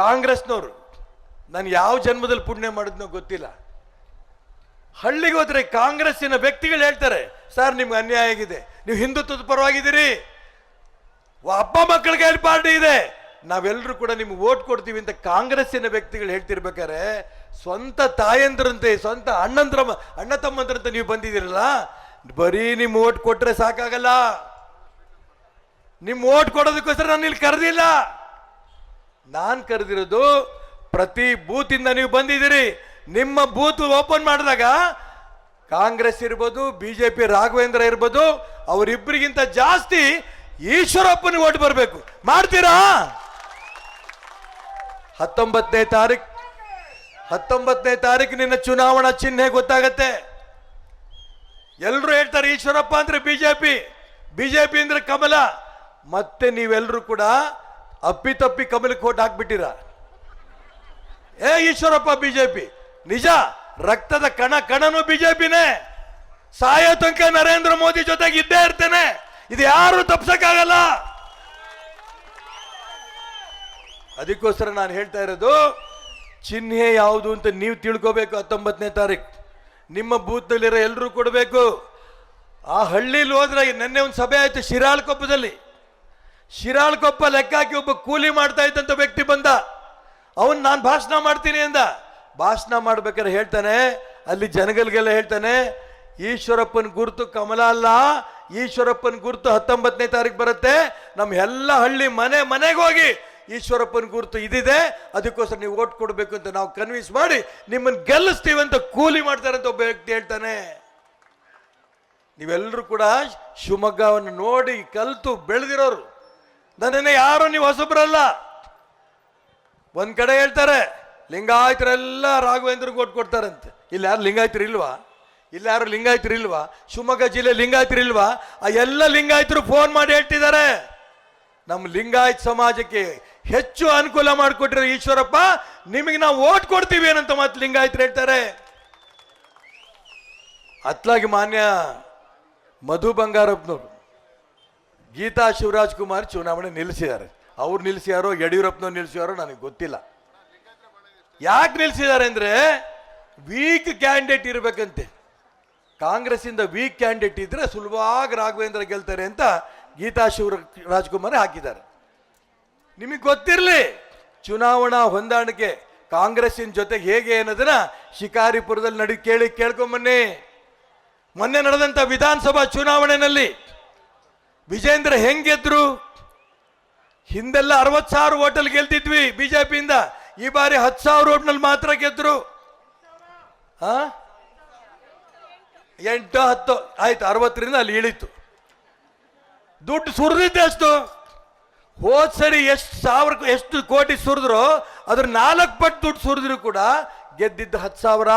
ಕಾಂಗ್ರೆಸ್ನವರು, ನಾನು ಯಾವ ಜನ್ಮದಲ್ಲಿ ಪುಣ್ಯ ಮಾಡಿದ್ನೋ ಗೊತ್ತಿಲ್ಲ. ಹಳ್ಳಿಗೆ ಹೋದ್ರೆ ಕಾಂಗ್ರೆಸ್ಸಿನ ವ್ಯಕ್ತಿಗಳು ಹೇಳ್ತಾರೆ, ಸರ್, ನಿಮ್ಗೆ ಅನ್ಯಾಯ ಆಗಿದೆ. ನೀವು ಹಿಂದುತ್ವದ ಪರವಾಗಿದ್ದೀರಿ. ಅಪ್ಪ ಮಕ್ಕಳಿಗೆ ಹೇಳಿ ಪಾರ್ಟಿ ಇದೆ. ನಾವೆಲ್ಲರೂ ಕೂಡ ನಿಮ್ಗೆ ಓಟ್ ಕೊಡ್ತೀವಿ ಅಂತ ಕಾಂಗ್ರೆಸ್ಸಿನ ವ್ಯಕ್ತಿಗಳು ಹೇಳ್ತಿರ್ಬೇಕಾರೆ ಸ್ವಂತ ತಾಯಂದ್ರಂತೆ, ಸ್ವಂತ ಅಣ್ಣಂದ್ರ ಅಣ್ಣ ತಮ್ಮಂದ್ರಂತೆ ನೀವು ಬಂದಿದ್ದೀರಲ್ಲ, ಬರೀ ನಿಮ್ಮ ಓಟ್ ಕೊಟ್ಟರೆ ಸಾಕಾಗಲ್ಲ. ನಿಮ್ಮ ಓಟ್ ಕೊಡೋದಕ್ಕೋಸ್ಕರ ನಾನು ಇಲ್ಲಿ ಕರೆದಿಲ್ಲ. ನಾನು ಕರೆದಿರೋದು ಪ್ರತಿ ಬೂತಿಂದ ನೀವು ಬಂದಿದ್ದೀರಿ. ನಿಮ್ಮ ಬೂತ್ ಓಪನ್ ಮಾಡಿದಾಗ ಕಾಂಗ್ರೆಸ್ ಇರ್ಬೋದು, ಬಿಜೆಪಿ, ರಾಘವೇಂದ್ರ ಇರ್ಬೋದು ಅವರಿಬ್ಬರಿಗಿಂತ ಜಾಸ್ತಿ ಈಶ್ವರಪ್ಪನಿಗೆ ಓಟ್ ಬರಬೇಕು. ಮಾಡ್ತೀರಾ? ಹತ್ತೊಂಬತ್ತನೇ ತಾರೀಕು ಹತ್ತೊಂಬತ್ತನೇ ತಾರೀಕು ನಿನ್ನ ಚುನಾವಣಾ ಚಿಹ್ನೆ ಗೊತ್ತಾಗತ್ತೆ. ಎಲ್ಲರೂ ಹೇಳ್ತಾರೆ ಈಶ್ವರಪ್ಪ ಅಂದ್ರೆ ಬಿಜೆಪಿ ಬಿಜೆಪಿ ಅಂದ್ರೆ ಕಮಲ. ಮತ್ತೆ ನೀವೆಲ್ಲರೂ ಕೂಡ ಅಪ್ಪಿತಪ್ಪಿ ಕಮಲಕ್ಕೆ ಓಟ್ ಹಾಕ್ಬಿಟ್ಟಿರ? ಏ ಈಶ್ವರಪ್ಪ, ಬಿಜೆಪಿ, ನಿಜ, ರಕ್ತದ ಕಣ ಕಣನು ಬಿಜೆಪಿನೇ. ಸಾಯೋ ತನಕ ನರೇಂದ್ರ ಮೋದಿ ಜೊತೆಗೆ ಇದ್ದೇ ಇರ್ತೇನೆ. ಇದು ಯಾರು ತಪ್ಸಕ್ಕಾಗಲ್ಲ. ಅದಕ್ಕೋಸ್ಕರ ನಾನು ಹೇಳ್ತಾ ಇರೋದು, ಚಿಹ್ನೆ ಯಾವುದು ಅಂತ ನೀವು ತಿಳ್ಕೋಬೇಕು ಹತ್ತೊಂಬತ್ತನೇ ತಾರೀಕು ನಿಮ್ಮ ಬೂತ್ನಲ್ಲಿರೋ ಎಲ್ಲರೂ ಕೊಡಬೇಕು. ಆ ಹಳ್ಳಿಲಿ ಹೋದ್ರೆ ನೆನ್ನೆ ಒಂದು ಸಭೆ ಆಯ್ತು ಶಿರಾಳಕೊಪ್ಪದಲ್ಲಿ. ಶಿರಾಳಕೊಪ್ಪ ಲೆಕ್ಕ ಹಾಕಿ ಒಬ್ಬ ಕೂಲಿ ಮಾಡ್ತಾ ಇದ್ದಂತ ವ್ಯಕ್ತಿ ಬಂದ. ಅವನು ನಾನು ಭಾಷಣ ಮಾಡ್ತೀನಿ ಅಂದ. ಭಾಷಣ ಮಾಡ್ಬೇಕಾದ್ರೆ ಹೇಳ್ತಾನೆ, ಅಲ್ಲಿ ಜನಗಳಿಗೆಲ್ಲ ಹೇಳ್ತಾನೆ, ಈಶ್ವರಪ್ಪನ ಗುರುತು ಕಮಲ ಅಲ್ಲ, ಈಶ್ವರಪ್ಪನ ಗುರುತು ಹತ್ತೊಂಬತ್ತನೇ ತಾರೀಕು ಬರುತ್ತೆ ನಮ್ಮ ಎಲ್ಲ ಹಳ್ಳಿ ಮನೆ ಮನೆಗೆ ಹೋಗಿ ಈಶ್ವರಪ್ಪನ ಗುರುತು ಇದಿದೆ, ಅದಕ್ಕೋಸ್ಕರ ನೀವು ಓಟ್ ಕೊಡಬೇಕು ಅಂತ ನಾವು ಕನ್ವಿನ್ಸ್ ಮಾಡಿ ನಿಮ್ಮನ್ನು ಗೆಲ್ಲಿಸ್ತೀವಿ ಅಂತ ಕೂಲಿ ಮಾಡ್ತಾರೆ ಅಂತ ಒಬ್ಬ ವ್ಯಕ್ತಿ ಹೇಳ್ತಾನೆ. ನೀವೆಲ್ಲರೂ ಕೂಡ ಶಿವಮೊಗ್ಗವನ್ನು ನೋಡಿ ಕಲಿತು ಬೆಳೆದಿರೋರು. ನನ್ನನ್ನು ಯಾರು, ನೀವು ಹೊಸಬ್ರಲ್ಲ? ಒಂದ್ ಕಡೆ ಹೇಳ್ತಾರೆ, ಲಿಂಗಾಯತರೆಲ್ಲ ರಾಘವೇಂದ್ರ ಓಟ್ ಕೊಡ್ತಾರಂತೆ. ಇಲ್ಲಿ ಯಾರು ಲಿಂಗಾಯತರು ಇಲ್ವಾ? ಇಲ್ಲಿ ಯಾರು ಲಿಂಗಾಯತರು ಇಲ್ವಾ? ಶಿವಮೊಗ್ಗ ಜಿಲ್ಲೆ ಲಿಂಗಾಯತರು ಇಲ್ವಾ? ಆ ಎಲ್ಲ ಲಿಂಗಾಯತರು ಫೋನ್ ಮಾಡಿ ಹೇಳ್ತಿದ್ದಾರೆ. ನಮ್ಮ ಲಿಂಗಾಯತ್ ಸಮಾಜಕ್ಕೆ ಹೆಚ್ಚು ಅನುಕೂಲ ಮಾಡಿಕೊಟ್ಟಿರೋ ಈಶ್ವರಪ್ಪ, ನಿಮಗೆ ನಾವು ಓಟ್ ಕೊಡ್ತೀವಿ ಏನಂತ ಮತ್ತೆ ಲಿಂಗಾಯತರು ಹೇಳ್ತಾರೆ. ಅತ್ಲಾಗಿ ಮಾನ್ಯ ಮಧು ಬಂಗಾರಪ್ಪನವರು. ಗೀತಾ ಶಿವರಾಜ್ ಕುಮಾರ್ ಚುನಾವಣೆ ನಿಲ್ಲಿಸಿದ್ದಾರೆ. ಅವ್ರು ನಿಲ್ಲಿಸ್ಯಾರೋ ಯಡಿಯೂರಪ್ಪನವ್ರು ನಿಲ್ಲಿಸ್ಯಾರೋ ನನಗೆ ಗೊತ್ತಿಲ್ಲ. ಯಾಕೆ ನಿಲ್ಲಿಸಿದ್ದಾರೆ ಅಂದರೆ ವೀಕ್ ಕ್ಯಾಂಡಿಡೇಟ್ ಇರಬೇಕಂತೆ. ಕಾಂಗ್ರೆಸ್ಸಿಂದ ವೀಕ್ ಕ್ಯಾಂಡಿಡೇಟ್ ಇದ್ದರೆ ಸುಲಭವಾಗಿ ರಾಘವೇಂದ್ರ ಗೆಲ್ತಾರೆ ಅಂತ ಗೀತಾ ಶಿವ ರಾಜ್ಕುಮಾರ್ ಹಾಕಿದ್ದಾರೆ. ನಿಮಗೆ ಗೊತ್ತಿರಲಿ, ಚುನಾವಣಾ ಹೊಂದಾಣಿಕೆ ಕಾಂಗ್ರೆಸ್ಸಿನ ಜೊತೆಗೆ ಹೇಗೆ ಅನ್ನೋದನ್ನ ಶಿಕಾರಿಪುರದಲ್ಲಿ ನಡಿ ಕೇಳಿ ಕೇಳ್ಕೊಂಬನ್ನಿ ಮೊನ್ನೆ ನಡೆದಂತ ವಿಧಾನಸಭಾ ಚುನಾವಣೆಯಲ್ಲಿ ವಿಜೇಂದ್ರ ಹೆಂಗ್ ಗೆದ್ರು? ಹಿಂದೆಲ್ಲ ಅರವತ್ ಸಾವಿರ ಓಟಲ್ ಗೆಲ್ತಿದ್ವಿ ಬಿಜೆಪಿಯಿಂದ. ಈ ಬಾರಿ ಹತ್ತು ಸಾವಿರ ಓಟ್ನಲ್ಲಿ ಮಾತ್ರ ಗೆದ್ರು. ಹಾ? ಎಂಟು, ಹತ್ತು, ಆಯ್ತು, ಅರವತ್ತರಿಂದ ಅಲ್ಲಿ ಇಳಿತು. ದುಡ್ಡು ಸುರಿದಿದ್ದೆ ಅಷ್ಟು. ಹೋದ್ ಸರಿ ಎಷ್ಟು ಸಾವಿರ ಎಷ್ಟು ಕೋಟಿ ಸುರಿದ್ರು ಅದ್ರ ನಾಲ್ಕು ಪಟ್ಟು ದುಡ್ಡು ಸುರಿದ್ರು ಕೂಡ ಗೆದ್ದಿದ್ದು ಹತ್ತು ಸಾವಿರ.